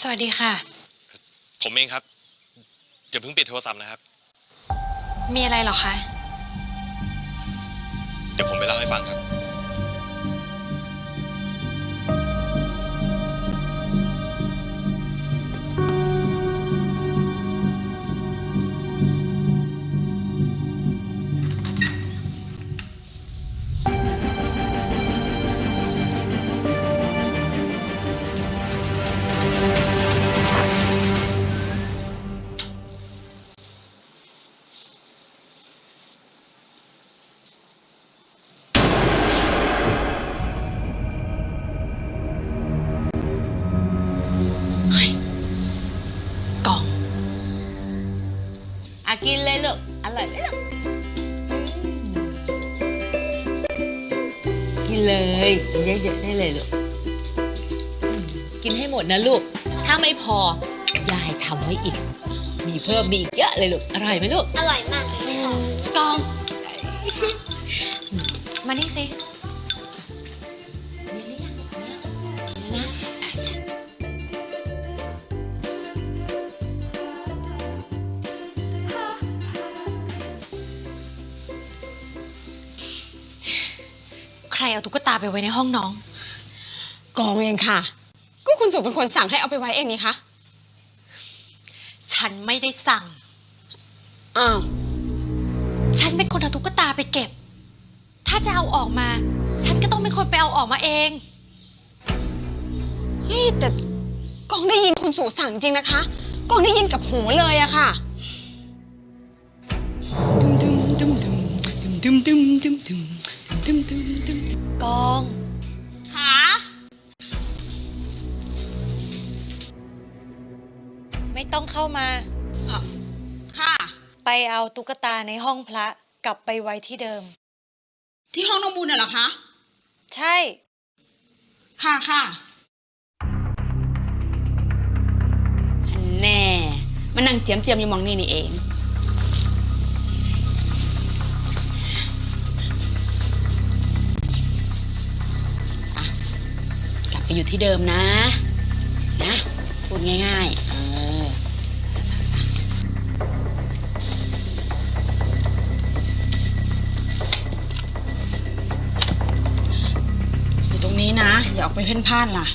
สวัสดีค่ะ ผมเองครับอย่าเพิ่งปิดโทรศัพท์นะครับ มีอะไรเหรอคะ เดี๋ยวผมไปเล่าให้ฟังครับ ร่อยไหมลูกกินเลยกินเยอะๆได้เลยลูกอืมกินให้หมดนะลูก ถ้าไม่พอยายทำไว้อีก มีเพิ่มมีอีกเยอะเลยลูก อร่อยไหมลูก อร่อยมากเลยค่ะกล่อง มานี่สิ รเอาตุ๊กตาไปไว้ในห้องน้อง กองเองค่ะ ก็คุณสุเป็นคนสั่งให้เอาไปไว้เองนี่คะ ฉันไม่ได้สั่ง อ้าว ฉันเป็นคนเอาตุ๊กตาไปเก็บ ถ้าจะเอาออกมา ฉันก็ต้องเป็นคนไปเอาออกมาเอง เฮ้ยแต่กองได้ยินคุณสุสั่งจริงนะคะ กองได้ยินกับหูเลยอะค่ะ กองค่ะไม่ต้องเข้ามา ค่ะ ไปเอาตุ๊กตาในห้องพระกลับไปไว้ที่เดิม ที่ห้องน้องบุญน่ะเหรอคะ ใช่ ค่ะค่ะแน่ มันนั่งเจียมเจียมๆอยู่มองนี่นี่เอง อยู่ที่เดิมนะ นะ พูดง่าย ๆ เออ อยู่ตรงนี้นะ อย่าออกไปเพ่นพ่านล่ะ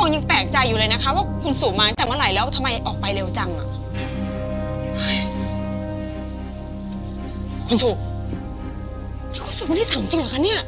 กองยังแปลกใจอยู่เลยนะคะ ว่าคุณสุมาตั้งแต่เมื่อไหร่แล้วทำไมออกไปเร็วจังอะคุณสุนี่คุณสุไม่ได้สั่งจริงเหรอคะเนี่ย